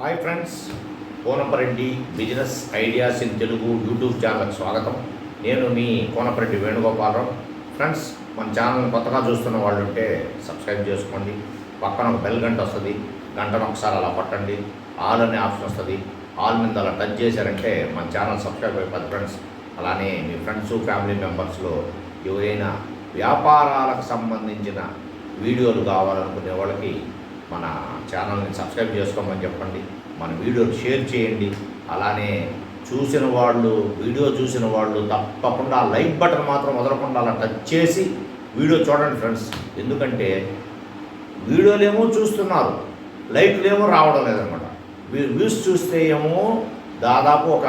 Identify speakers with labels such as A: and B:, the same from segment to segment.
A: Hi friends Konapareddy business ideas in Telugu YouTube ఛానల్కి స్వాగతం. నేను మీ కోనపరెడ్డి వేణుగోపాలరావు. ఫ్రెండ్స్ మన ఛానల్ని కొత్తగా చూస్తున్న వాళ్ళు ఉంటే సబ్స్క్రైబ్ చేసుకోండి. పక్కన ఒక బెల్ గంట వస్తుంది. గంటను ఒకసారి అలా పట్టండి ఆల్ అనే ఆప్షన్ వస్తుంది. ఆల్ మీద అలా టచ్ చేశారంటే మన ఛానల్ సబ్స్క్రైబ్ అయిపోతుంది ఫ్రెండ్స్ అలానే మీ ఫ్రెండ్స్ ఫ్యామిలీ మెంబర్స్లో ఎవరైనా వ్యాపారాలకు సంబంధించిన వీడియోలు కావాలనుకునే వాళ్ళకి మన ఛానల్ని సబ్స్క్రైబ్ చేసుకోమని చెప్పండి. మన వీడియోలు షేర్ చేయండి. అలానే చూసిన వాళ్ళు వీడియో చూసిన వాళ్ళు తప్పకుండా ఆ లైక్ బటన్ మాత్రం వదలకుండా అలా టచ్ చేసి వీడియో చూడండి ఫ్రెండ్స్. ఎందుకంటే వీడియోలేమో చూస్తున్నారు లైక్లేమో రావడం లేదనమాట. వ్యూస్ చూస్తే ఏమో దాదాపు ఒక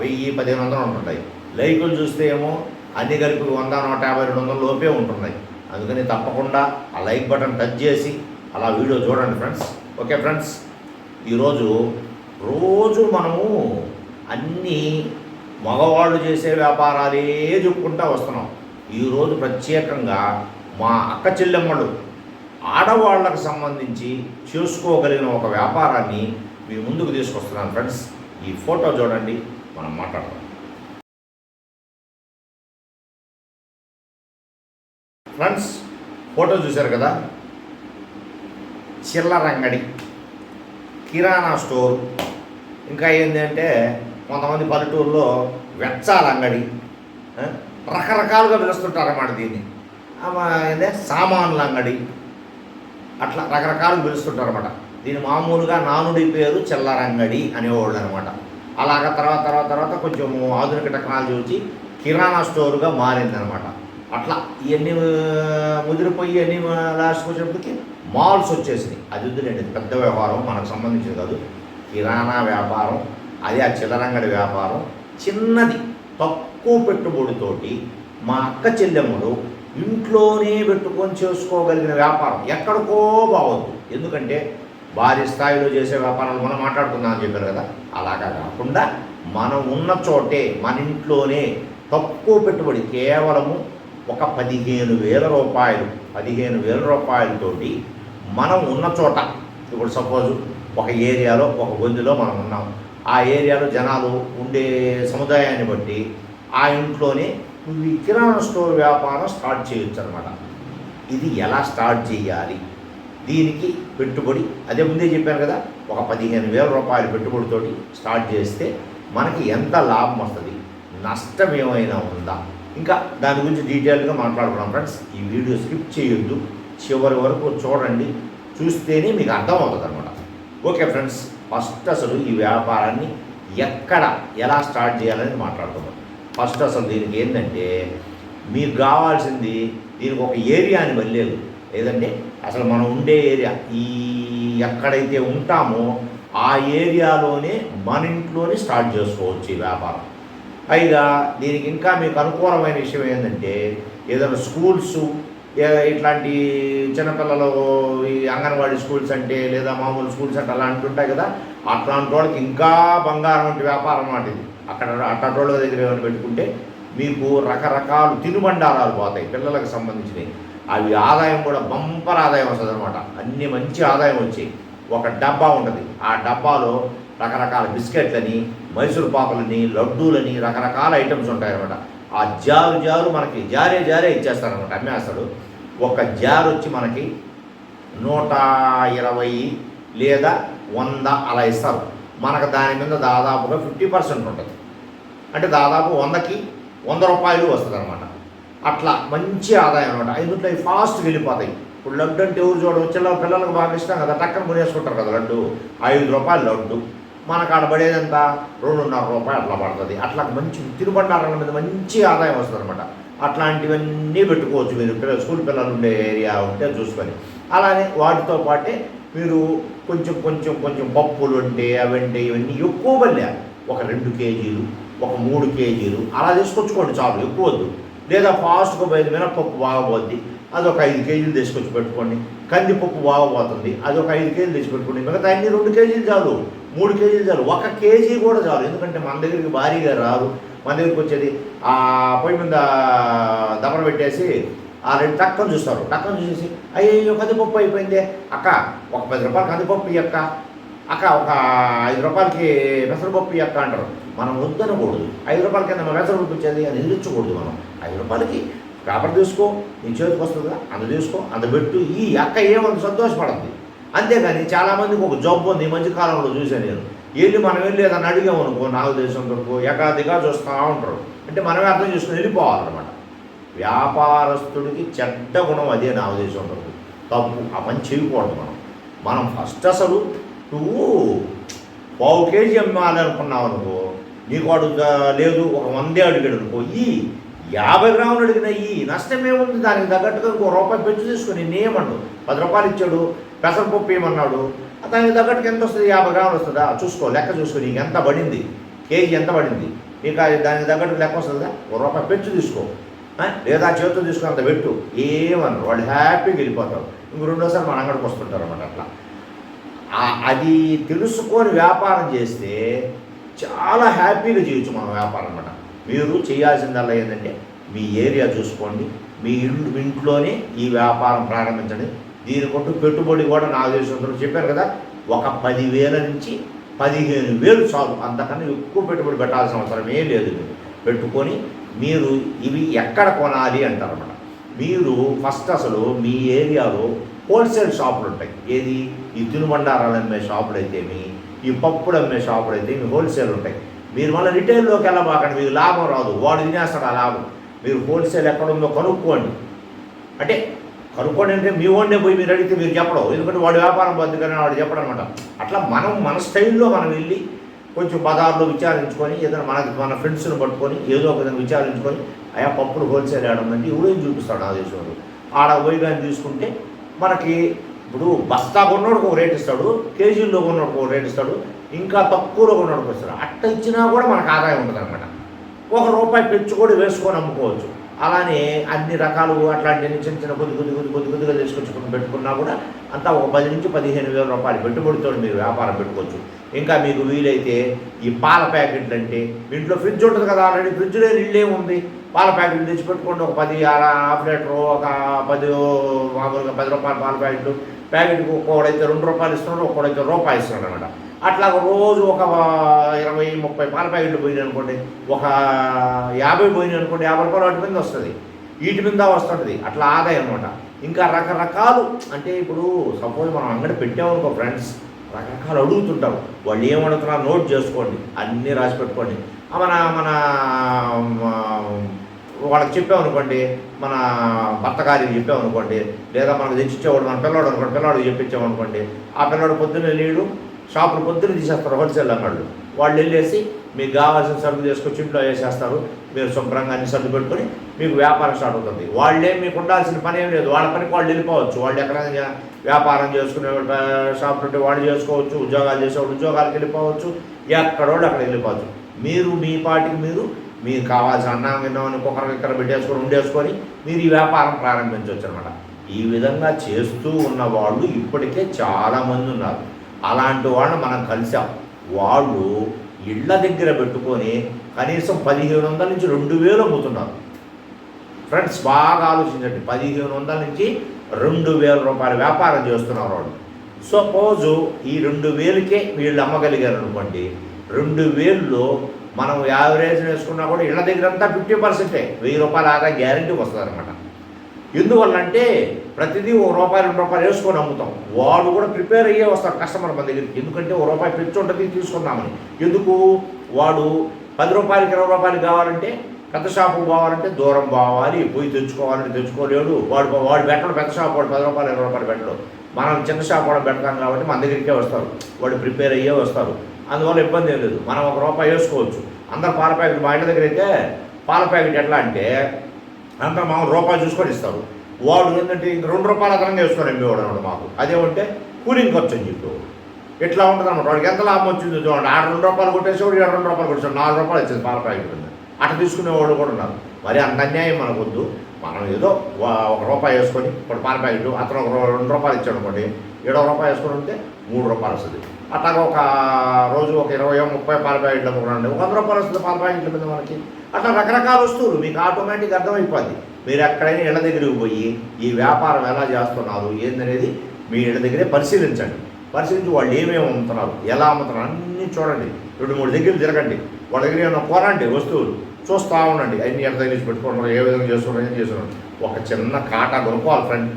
A: వెయ్యి పదిహేను వందలు ఉంటుంటాయి. లైకులు చూస్తే ఏమో అన్ని కలిపి వంద నూట యాభై రెండు వందల లోపే ఉంటున్నాయి అందుకని తప్పకుండా ఆ లైక్ బటన్ టచ్ చేసి అలా వీడియో చూడండి ఫ్రెండ్స్. ఓకే ఫ్రెండ్స్ ఈరోజు రోజు మనము అన్నీ మగవాళ్ళు చేసే వ్యాపారాలే చెప్పుకుంటూ వస్తున్నాం. ఈరోజు ప్రత్యేకంగా మా అక్క చెల్లెమ్మలు ఆడవాళ్ళకు సంబంధించి చేసుకోగలిగిన ఒక వ్యాపారాన్ని మీ ముందుకు తీసుకొస్తున్నాను ఫ్రెండ్స్. ఈ ఫోటో చూడండి మనం మాట్లాడదాం. ఫ్రెండ్స్ ఫోటో చూశారు కదా? చిల్లర అంగడి కిరాణా స్టోర్. ఇంకా ఏంటంటే కొంతమంది పల్లెటూరులో వెచ్చాల అంగడి రకరకాలుగా పిలుస్తుంటారన్నమాట దీన్ని. ఆమె సామాన్ల అంగడి అట్లా రకరకాలుగా పిలుస్తుంటారన్నమాట. దీని మామూలుగా నానుడి పేరు చిల్లరంగడి అనేవాళ్ళు అనమాట అలాగ తర్వాత తర్వాత తర్వాత కొంచెం ఆధునిక టెక్నాలజీ వచ్చి కిరాణా స్టోర్గా మారిందనమాట అట్లా ఇవన్నీ ముదిరిపోయి అన్నీ లాస్ట్కి వచ్చినప్పటికీ మాల్స్ వచ్చేసినాయి. అది వద్దులేండి పెద్ద వ్యాపారం మనకు సంబంధించింది కాదు. కిరాణా వ్యాపారం అదే ఆ చిల్లరంగడి వ్యాపారం. చిన్నది తక్కువ పెట్టుబడితోటి మా అక్క చెల్లెమ్మలు ఇంట్లోనే పెట్టుకొని చేసుకోగలిగిన వ్యాపారం. ఎక్కడికో బావద్దు ఎందుకంటే భారీ స్థాయిలో చేసే వ్యాపారాలు మనం మాట్లాడుకుందాం అని చెప్పారు కదా. అలాగా కాకుండా మనం ఉన్న చోటే మన ఇంట్లోనే తక్కువ పెట్టుబడి కేవలము ఒక పదిహేను వేల రూపాయలు పదిహేను వేల రూపాయలతోటి మనం ఉన్న చోట ఇప్పుడు సపోజ్ ఒక ఏరియాలో ఒక గొంతులో మనం ఉన్నాం. ఆ ఏరియాలో జనాలు ఉండే సముదాయాన్ని బట్టి ఆ ఇంట్లోనే నువ్వు ఈ కిరాణా స్టోర్ వ్యాపారం స్టార్ట్ చేయొచ్చు అనమాట ఇది ఎలా స్టార్ట్ చేయాలి? దీనికి పెట్టుబడి అదే ముందే చెప్పాను కదా ఒక పదిహేను వేల రూపాయల పెట్టుబడితోటి స్టార్ట్ చేస్తే మనకి ఎంత లాభం వస్తుంది? నష్టం ఏమైనా ఉందా? ఇంకా దాని గురించి డీటెయిల్గా మాట్లాడుకున్నాం ఫ్రెండ్స్. ఈ వీడియో స్కిప్ చేయొద్దు. చివరి వరకు చూడండి. చూస్తేనే మీకు అర్థమవుతుంది అనమాట ఓకే ఫ్రెండ్స్ ఫస్ట్ అసలు ఈ వ్యాపారాన్ని ఎక్కడ ఎలా స్టార్ట్ చేయాలని మాట్లాడుతున్నాం ఫస్ట్ అసలు దీనికి ఏంటంటే మీకు కావాల్సింది దీనికి ఒక ఏరియాని వెళ్ళలేదు లేదంటే అసలు మనం ఉండే ఏరియా. ఈ ఎక్కడైతే ఉంటామో ఆ ఏరియాలోనే మన ఇంట్లోనే స్టార్ట్ చేసుకోవచ్చు ఈ వ్యాపారం. పైగా దీనికి ఇంకా మీకు అనుకూలమైన విషయం ఏంటంటే ఏదైనా స్కూల్స్ ఇట్లాంటి చిన్నపిల్లలు ఈ అంగన్వాడీ స్కూల్స్ అంటే లేదా మామూలు స్కూల్స్ అంటే అలా ఉంటాయి కదా అట్లాంటి వాళ్ళకి ఇంకా బంగారం వంటి వ్యాపారం అన్నమాట ఇది. అక్కడ అట్లాంటి వాళ్ళ దగ్గర ఏమైనా పెట్టుకుంటే మీకు రకరకాల తినుబండారాలు పోతాయి పిల్లలకు సంబంధించినవి. అవి ఆదాయం కూడా బంపర్ ఆదాయం వస్తుంది అనమాట అన్ని మంచి ఆదాయం వచ్చాయి ఒక డబ్బా ఉంటుంది. ఆ డబ్బాలో రకరకాల బిస్కెట్లని మైసూర్ పాపలని లడ్డూలని రకరకాల ఐటమ్స్ ఉంటాయి అనమాట ఆ జారు జారు మనకి జారే జారే ఇచ్చేస్తారనమాట అమ్మేస్తాడు ఒక జార్ వచ్చి మనకి నూట ఇరవై లేదా వంద అలా ఇస్తారు. మనకు దాని మీద దాదాపుగా ఫిఫ్టీ పర్సెంట్ ఉంటుంది. అంటే దాదాపు వందకి వంద రూపాయలు వస్తుంది అనమాట అట్లా మంచి ఆదాయం అనమాట ఎందుకంటే అవి ఫాస్ట్గా వెళ్ళిపోతాయి. ఇప్పుడు లడ్డు అంటే ఎవరు చూడవచ్చు చిల్ల పిల్లలకు బాగా ఇష్టం కదా టక్కన కొనేసుకుంటారు కదా లడ్డు. ఐదు రూపాయలు లడ్డు. మనకు ఆడ పడేది ఎంత? రెండున్నర రూపాయలు అట్లా పడుతుంది. అట్లా మంచి తినుబండారాల మీద మంచి ఆదాయం వస్తుంది అనమాట అట్లాంటివన్నీ పెట్టుకోవచ్చు. మీరు పిల్లలు స్కూల్ పిల్లలు ఉండే ఏరియా ఉంటే చూసుకొని అలానే వాటితో పాటే మీరు కొంచెం కొంచెం కొంచెం పప్పులు ఉంటే అవంటే ఇవన్నీ ఎక్కువ పల్లె ఒక రెండు కేజీలు ఒక మూడు కేజీలు అలా తీసుకొచ్చుకోండి చాలు ఎక్కువ వద్దు. లేదా ఫాస్ట్గా పోయేది మినపప్పు బాగా పోద్ది అది ఒక ఐదు కేజీలు తీసుకొచ్చి పెట్టుకోండి. కందిపప్పు బాగా పోతుంది అది ఒక ఐదు కేజీలు తెచ్చి పెట్టుకోండి. మిగతా అన్ని రెండు కేజీలు చాలు మూడు కేజీలు చాలు ఒక కేజీ కూడా చాలు. ఎందుకంటే మన దగ్గరికి భారీగా రాదు. మన దగ్గరికి వచ్చేది ఆ పొయ్యి మీద దమన పెట్టేసి ఆ రెండు టక్కను చూస్తారు. టక్కను చూసేసి అయ్యో కందిపప్పు అయిపోయిందే. అక్క ఒక పది రూపాయలు కందిపప్పు ఇయ్యక్క. అక్క ఒక ఐదు రూపాయలకి పెసరపప్పు ఇయ్యక్క అంటారు. మనం వద్దనకూడదు. ఐదు రూపాయల కింద పెసరపప్పు ఇచ్చేది అని ఎదిరించకూడదు మనం. ఐదు రూపాయలకి పేపర్ తీసుకో నీ చేతికి వస్తుందా అంత తీసుకో అంత పెట్టు. ఈ అక్క ఏమంత సంతోషపడద్ది. అంతేగాని చాలామందికి ఒక జబ్బు ఉంది ఈ మధ్యకాలంలో చూశాను నేను. వెళ్ళి మనం వెళ్ళి ఏదన్నా అడిగాం అనుకో నాకు తెలిసిన వరకు ఏకాదిగా చూస్తూ ఉంటారు. అంటే మనమే అర్థం చేసుకుని వెళ్ళిపోవాలన్నమాట. వ్యాపారస్తుడికి చెడ్డ గుణం అదే నా ఉద్దేశం వరకు తప్పు ఆ పని చేయకూడదు మనం. మనం ఫస్ట్ అసలు నువ్వు పావు కేజీ అమ్మాలి అనుకున్నావు అనుకో నీకు వాడు లేదు ఒక వందే అడిగాడు అనుకో ఈ యాభై గ్రాములు అడిగిన ఈ నష్టం ఏముంది? దానికి తగ్గట్టుగా ఇంకో రూపాయి పెంచు తీసుకుని నేనేమన్ను పది రూపాయలు ఇచ్చాడు పెసరపప్పు ఏమన్నాడు? దానికి తగ్గట్టుగా ఎంత వస్తుంది? యాభై గ్రాములు వస్తుందా? చూసుకో లెక్క చూసుకో నీకు ఎంత పడింది? కేజీ ఎంత పడింది? నీకు అది దానికి తగ్గట్టు లెక్క వస్తుందా? ఒక రూపాయి పెంచు తీసుకో. లేదా చేతులు తీసుకుని అంత పెట్టు. ఏమన్నారు వాళ్ళు హ్యాపీగా వెళ్ళిపోతారు. ఇంక రెండోసారి మన అంగడికి వస్తుంటారు అన్నమాట అట్లా. అది తెలుసుకొని వ్యాపారం చేస్తే చాలా హ్యాపీగా చేయొచ్చు మనం వ్యాపారం అనమాట మీరు చేయాల్సిందల్లా ఏంటంటే మీ ఏరియా చూసుకోండి. మీ మీ ఇంట్లోనే ఈ వ్యాపారం ప్రారంభించండి. దీని కొట్టు పెట్టుబడి కూడా నా తెలిసినంత చెప్పారు కదా ఒక పదివేల నుంచి పదిహేను వేలు చాలు. అంతకన్నా ఎక్కువ పెట్టుబడి పెట్టాల్సిన అవసరం ఏం లేదు. మీరు పెట్టుకొని మీరు ఇవి ఎక్కడ కొనాలి అంటారన్నమాట మీరు ఫస్ట్ అసలు మీ ఏరియాలో హోల్సేల్ షాపులు ఉంటాయి. ఏది? ఈ తినుబండారాలు అమ్మే షాపులు అయితేమి ఈ పప్పులు అమ్మే షాపులు అయితే మీ హోల్సేల్ ఉంటాయి. మీరు మళ్ళీ రిటైల్లోకి వెళ్ళబాకండి మీకు లాభం రాదు. వాడు తినేస్తాడు ఆ లాభం. మీరు హోల్సేల్ ఎక్కడ ఉందో కనుక్కోండి. అంటే కనుక్కోండి అంటే మీ వాడినే పోయి మీరు అడిగితే మీరు చెప్పడం. ఎందుకంటే వాడు వ్యాపారం బతుకని వాడు చెప్పడం అనమాట. అట్లా మనం మన స్టైల్లో మనం వెళ్ళి కొంచెం బదార్లో విచారించుకొని ఏదైనా మనకి మన ఫ్రెండ్స్ని పట్టుకొని ఏదో ఒక విధంగా విచారించుకొని అయా పప్పులు హోల్సేల్ ఆడమంటే ఎవడేం చూపిస్తాడు ఆ దేశంలో ఆడ పోయి కానీ తీసుకుంటే మనకి ఇప్పుడు బస్తా కొన్నోడికి ఒక రేట్ ఇస్తాడు కేజీల్లో కొన్నోడికి ఒక రేట్ ఇస్తాడు ఇంకా తక్కువలో కొన్నోడికి ఇస్తాడు. అట్ట ఇచ్చినా కూడా మనకు ఆదాయం ఉంటుంది అనమాట ఒక రూపాయి పెంచు కూడా వేసుకొని అమ్ముకోవచ్చు. అలానే అన్ని రకాలు అట్లాంటి చిన్న చిన్న కొద్ది కొద్ది కొద్ది కొద్ది కొద్దిగా తీసుకొచ్చుకుని పెట్టుకున్నా కూడా అంతా ఒక పది నుంచి పదిహేను వేల రూపాయలు పెట్టుబడితో మీరు వ్యాపారం పెట్టుకోవచ్చు. ఇంకా మీకు వీలైతే ఈ పాల ప్యాకెట్లు అంటే ఇంట్లో ఫ్రిడ్జ్ ఉంటుంది కదా ఆల్రెడీ ఫ్రిడ్జ్ లేని ఇల్లే ఉంది. పాల ప్యాకెట్లు తెచ్చి పెట్టుకోండి. ఒక పది హాఫ్ లీటర్ ఒక పది మామూలుగా పది రూపాయల పాల ప్యాకెట్లు. ప్యాకెట్కి ఒక్కోడైతే రెండు రూపాయలు ఇస్తున్నాడు ఒక్కోడైతే రూపాయి ఇస్తున్నాడు అనమాట అట్లా రోజు ఒక ఇరవై ముప్పై పాల ప్యాకెట్లు పోయినాయి అనుకోండి. ఒక యాభై పోయినాయి అనుకోండి యాభై రూపాయలు వాటి మీద వస్తుంది. వీటి మీద వస్తుంటుంది. అట్లా ఆదాయం అనమాట ఇంకా రకరకాలు అంటే ఇప్పుడు సపోజ్ మనం అంగడి పెట్టామనుకో ఫ్రెండ్స్ రకరకాలు అడుగుతుంటాం. వాళ్ళు ఏం నోట్ చేసుకోండి. అన్నీ రాసి పెట్టుకోండి. మన మన వాళ్ళకి చెప్పామనుకోండి మన భర్త గారికి చెప్పామనుకోండి లేదా మనకు తెచ్చిచ్చేవాడు మన పిల్లవాడు అనుకోండి పిల్లవాడు చెప్పించామనుకోండి ఆ పిల్లవాడు పొద్దున్నే లేడు షాపులు పొద్దున్న తీసేస్తారు హోల్సేల్ అన్నాడు వాళ్ళు వెళ్ళేసి మీకు కావాల్సిన సరుకు చేసుకొచ్చి ఇంట్లో వేసేస్తారు. మీరు శుభ్రంగా అన్ని సర్దు పెట్టుకొని మీకు వ్యాపారం స్టార్ట్ అవుతుంది. వాళ్ళే మీకు ఉండాల్సిన పని ఏం లేదు. వాళ్ళ పనికి వాళ్ళు వెళ్ళిపోవచ్చు. వాళ్ళు ఎక్కడైనా వ్యాపారం చేసుకునే షాప్ ఉంటే వాళ్ళు చేసుకోవచ్చు. ఉద్యోగాలు చేసేవాళ్ళు ఉద్యోగాలకు వెళ్ళిపోవచ్చు. ఎక్కడోళ్ళు అక్కడ వెళ్ళిపోవచ్చు. మీరు మీ పాటికి మీరు మీకు కావాల్సిన అన్నం విన్నాం అని ఒకరికి ఇక్కడ పెట్టేసుకొని ఉండేసుకొని మీరు ఈ వ్యాపారం ప్రారంభించవచ్చు అనమాట ఈ విధంగా చేస్తూ ఉన్న వాళ్ళు ఇప్పటికే చాలామంది ఉన్నారు. అలాంటి వాళ్ళని మనం కలిసాం వాళ్ళు ఇళ్ళ దగ్గర పెట్టుకొని కనీసం పదిహేను వందల నుంచి రెండు వేలు అమ్ముతున్నారు. ఫ్రెండ్స్ బాగా ఆలోచించండి. పదిహేను వందల నుంచి రెండు వేల రూపాయల వ్యాపారం చేస్తున్నారు వాళ్ళు. సపోజు ఈ రెండు వేలకే వీళ్ళు అమ్మగలిగారు అనుకోండి. రెండు వేల్లో మనం యావరేజ్ వేసుకున్నా కూడా ఇళ్ళ దగ్గర అంతా ఫిఫ్టీ పర్సెంటే వెయ్యి రూపాయల ఆదాయం గ్యారంటీ వస్తుంది అనమాట ఎందువల్లంటే ప్రతిదీ ఒక రూపాయి రెండు రూపాయలు వేసుకొని అమ్ముతాం. వాడు కూడా ప్రిపేర్ అయ్యే వస్తారు కస్టమర్ మన దగ్గరికి. ఎందుకంటే ఒక రూపాయి పెంచి ఉంటుంది తీసుకుందామని. ఎందుకు? వాడు పది రూపాయలకి ఇరవై రూపాయలు కావాలంటే పెద్ద షాపు పోవాలంటే దూరం పోవాలి పోయి తెచ్చుకోవాలంటే తెచ్చుకోలేడు. వాడు వాడు పెట్టడం పెద్ద షాప్ వాడు పది రూపాయలు ఇరవై రూపాయలు పెట్టడు. మనం చిన్న షాప్ వాడు పెడతాం కాబట్టి మన దగ్గరికే వస్తారు. వాడు ప్రిపేర్ అయ్యే వస్తారు. అందువల్ల ఇబ్బంది ఏం లేదు. మనం ఒక రూపాయి వేసుకోవచ్చు. అందరు పాల ప్యాకెట్ మా ఇంటి దగ్గర అయితే పాల ప్యాకెట్ ఎట్లా అంటే అంతా మామూలు రూపాయి చూసుకొని ఇస్తారు. వాడు ఏంటంటే ఇంక రెండు రూపాయలు అదనంగా వేసుకొని అమ్మేవాడు అనమాట మాకు. అదేమంటే కూలింగ్ ఖర్చు అని చెప్పేవాడు ఎట్లా ఉంటుంది అనమాట. వాడికి ఎంత లాభం వచ్చిందో చూడండి. ఆరు రెండు రూపాయలు కొట్టేసేవాడు ఏడు రెండు రూపాయలు కొట్టేసాడు నాలుగు రూపాయలు వచ్చింది పాల ప్యాకెట్ మీద అట్లా తీసుకునేవాళ్ళు కూడా ఉన్నారు. మరి అంత అన్యాయం మనకొద్దు మనం ఏదో ఒక రూపాయి వేసుకొని ఇప్పుడు పాల ప్యాకెట్ అతను ఒక రెండు రూపాయలు ఇచ్చాడు అనుకోండి ఏడో రూపాయలు వేసుకొని ఉంటే మూడు రూపాయలు వస్తుంది. అట్లాగా ఒక రోజు ఒక ఇరవై ముప్పై పాల ప్యాకెట్లు అమ్ముకున్నాండి ఒక వంద రూపాయలు వస్తుంది పాల ప్యాకెట్ల మీద మనకి. అట్లా రకరకాల వస్తువులు మీకు ఆటోమేటిక్ అర్థమైపోద్ది. మీరు ఎక్కడైనా ఇళ్ళ దగ్గరికి పోయి ఈ వ్యాపారం ఎలా చేస్తున్నారు ఏందనేది మీ ఇళ్ళ దగ్గరే పరిశీలించండి. పరిశీలించి వాళ్ళు ఏమేమి అమ్ముతున్నారు ఎలా అమ్ముతున్నారు అన్నీ చూడండి. రెండు మూడు దగ్గరలు తిరగండి. వాళ్ళ దగ్గర ఏమైనా కొనండి వస్తువులు. చూస్తూ ఉండండి. అన్ని ఎక్కడ తగిలించి పెట్టుకుంటున్నారు ఏ విధంగా చేస్తున్నారు ఏం చేస్తున్నారు. ఒక చిన్న కాటా కొనుక్కోవాలి ఫ్రెండ్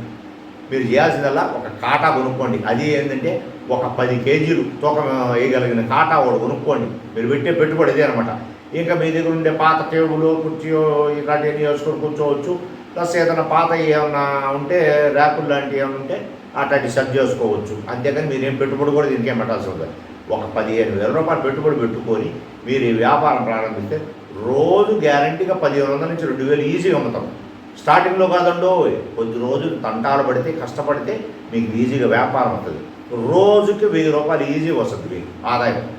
A: మీరు చేయాల్సిందల్లా ఒక కాటా కొనుక్కోండి. అది ఏంటంటే ఒక పది కేజీలు తూకం వేయగలిగిన కాటా వాడు కొనుక్కోండి. మీరు పెట్టే పెట్టుబడి ఇదే అనమాట ఇంకా మీ దగ్గర ఉండే పాత టేబుల్ కుర్చీయో ఇలాంటివన్నీ వేసుకొని కూర్చోవచ్చు. ప్లస్ ఏదైనా పాత ఏమన్నా ఉంటే ర్యాకులు లాంటివి ఏమైనా ఉంటే అట్లాంటి సెట్ చేసుకోవచ్చు అంతేకాని మీరేం పెట్టుబడి కూడా దీనికేం పెట్టాల్సి ఉంటుంది ఒక పదిహేను వేల రూపాయలు పెట్టుబడి పెట్టుకొని మీరు ఈ వ్యాపారం ప్రారంభిస్తే రోజు గ్యారంటీగా పదిహేను వందల నుంచి రెండు వేలు ఈజీగా అమ్ముతాం. స్టార్టింగ్లో కాదండో కొద్ది రోజులు తంటాలు పడితే కష్టపడితే మీకు ఈజీగా వ్యాపారం అవుతుంది. రోజుకి వెయ్యి రూపాయలు ఈజీ వస్తుంది మీకు ఆదాయం.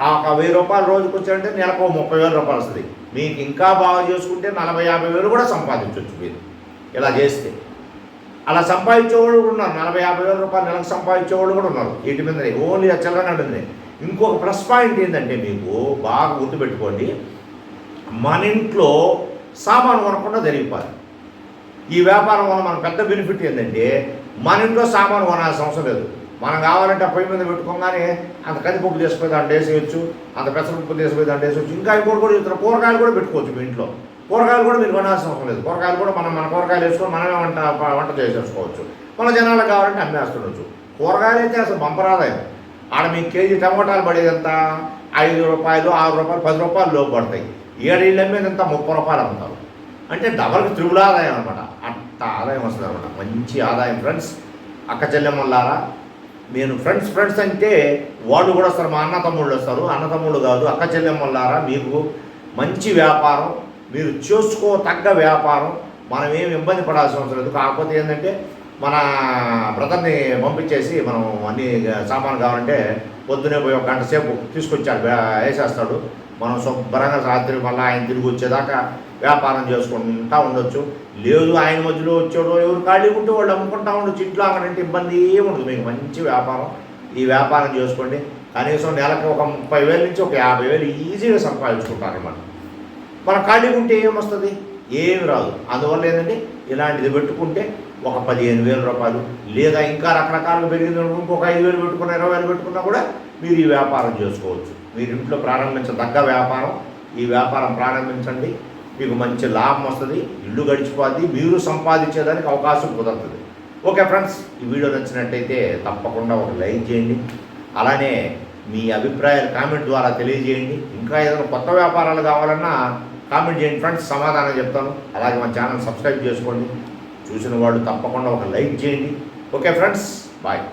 A: ఆ ఒక వెయ్యి రూపాయలు రోజుకి వచ్చారంటే నెలకు ముప్పై వేల రూపాయలు వస్తుంది. మీకు ఇంకా బాగా చేసుకుంటే నలభై యాభై వేలు కూడా సంపాదించవచ్చు మీరు. ఇలా చేస్తే. అలా సంపాదించేవాళ్ళు కూడా ఉన్నారు. నలభై యాభై వేల రూపాయలు నెలకు సంపాదించేవాళ్ళు కూడా ఉన్నారు. వీటి మీద ఓన్లీ ఆ చిల్లర మీద ఇంకొక ప్లస్ పాయింట్ ఏంటంటే మీకు బాగా గుర్తుపెట్టుకోండి. మన ఇంట్లో సామాను కొనకుండా జరిగిపోవాలి. ఈ వ్యాపారం వల్ల మనకు పెద్ద బెనిఫిట్ ఏంటంటే మన ఇంట్లో సామాను కొనాల్సిన అవసరం లేదు. మనం కావాలంటే పొయ్యి మీద పెట్టుకోగానే అంత కందిపప్పు తీసుకుపోయి దాంట్లో వేసేయచ్చు అంత పెసరపప్పు తీసుకుపోయి దాంట్లో వేసేయచ్చు ఇంకా ఇంకోటి కూడా చెప్తారు కూరగాయలు కూడా పెట్టుకోవచ్చు మీ ఇంట్లో. కూరగాయలు కూడా మీరు కొనాల్సిన అవసరం లేదు. కూరగాయలు కూడా మనం మన కూరగాయలు వేసుకొని మనమే వంట వంట చేసేసుకోవచ్చు. మన జనాలకు కావాలంటే అమ్మేస్తుండొచ్చు. కూరగాయలు అయితే అసలు బంపరాదాయం. ఆడ మీకు కేజీ టమోటాలు పడేది ఎంత? ఐదు రూపాయలు ఆరు రూపాయలు పది రూపాయలు లోపు పడతాయి. ఏడు ఇళ్ళ మీద ఎంత? ముప్పై రూపాయలు అమ్ముతారు. అంటే డబల్కి త్రిబుల్ ఆదాయం అనమాట ఆదాయం వస్తుంది అనమాట. మంచి ఆదాయం. ఫ్రెండ్స్ అక్క చెల్లెమ్మలారా నేను ఫ్రెండ్స్ ఫ్రెండ్స్ అంటే వాళ్ళు కూడా వస్తారు మా అన్న తమ్ముళ్ళు వస్తారు. అన్న తమ్ముళ్ళు కాదు అక్క చెల్లెమ్మలారా మీకు మంచి వ్యాపారం మీరు చేసుకో తగ్గ వ్యాపారం మనం ఏమి ఇబ్బంది పడాల్సిన అవసరం లేదు. కాకపోతే ఏంటంటే మన బ్రదర్ని పంపించేసి మనం అన్ని సామాన్లు కావాలంటే పొద్దునే పోయి ఒక గంట సేపు తీసుకొచ్చాడు వేసేస్తాడు. మనం శుభ్రంగా రాత్రి మళ్ళీ ఆయన తిరిగి వచ్చేదాకా వ్యాపారం చేసుకుంటా ఉండొచ్చు. లేదు ఆయన మధ్యలో వచ్చాడో ఎవరు ఖాళీ ఉంటే వాళ్ళు అమ్ముకుంటా ఉండొచ్చు. ఇంట్లో అక్కడంటే ఇబ్బంది ఏముండదు ఉండదు. మీకు మంచి వ్యాపారం. ఈ వ్యాపారం చేసుకోండి. కనీసం నెలకు ఒక ముప్పై వేల నుంచి ఒక యాభై వేలు ఈజీగా సంపాదించుకుంటారన్నమాట మన ఖాళీగా ఉంటే ఏమొస్తుంది ఏమి రాదు. అందువల్ల ఏంటంటే ఇలాంటిది పెట్టుకుంటే ఒక పదిహేను వేల రూపాయలు లేదా ఇంకా రకరకాలుగా పెరిగింది అనుకో, ఇంకొక ఐదు వేలు పెట్టుకున్న ఇరవై వేలు పెట్టుకున్నా కూడా మీరు ఈ వ్యాపారం చేసుకోవచ్చు. మీరు ఇంట్లో ప్రారంభించదగ్గ వ్యాపారం. ఈ వ్యాపారం ప్రారంభించండి. మీకు మంచి లాభం వస్తుంది ఇల్లు గడిచిపోద్ది మీరు సంపాదించేదానికి అవకాశం కుదురుతుంది. ఓకే ఫ్రెండ్స్ ఈ వీడియో నచ్చినట్టయితే తప్పకుండా ఒక లైక్ చేయండి. అలానే మీ అభిప్రాయాలు కామెంట్ ద్వారా తెలియజేయండి. ఇంకా ఏదైనా కొత్త వ్యాపారాలు కావాలన్నా కామెంట్ చేయండి ఫ్రెండ్స్ సమాధానం చెప్తాను. అలాగే మన ఛానల్ సబ్స్క్రైబ్ చేసుకోండి. చూసిన వాళ్ళు తప్పకుండా ఒక లైక్ చేయండి. Okay friends bye.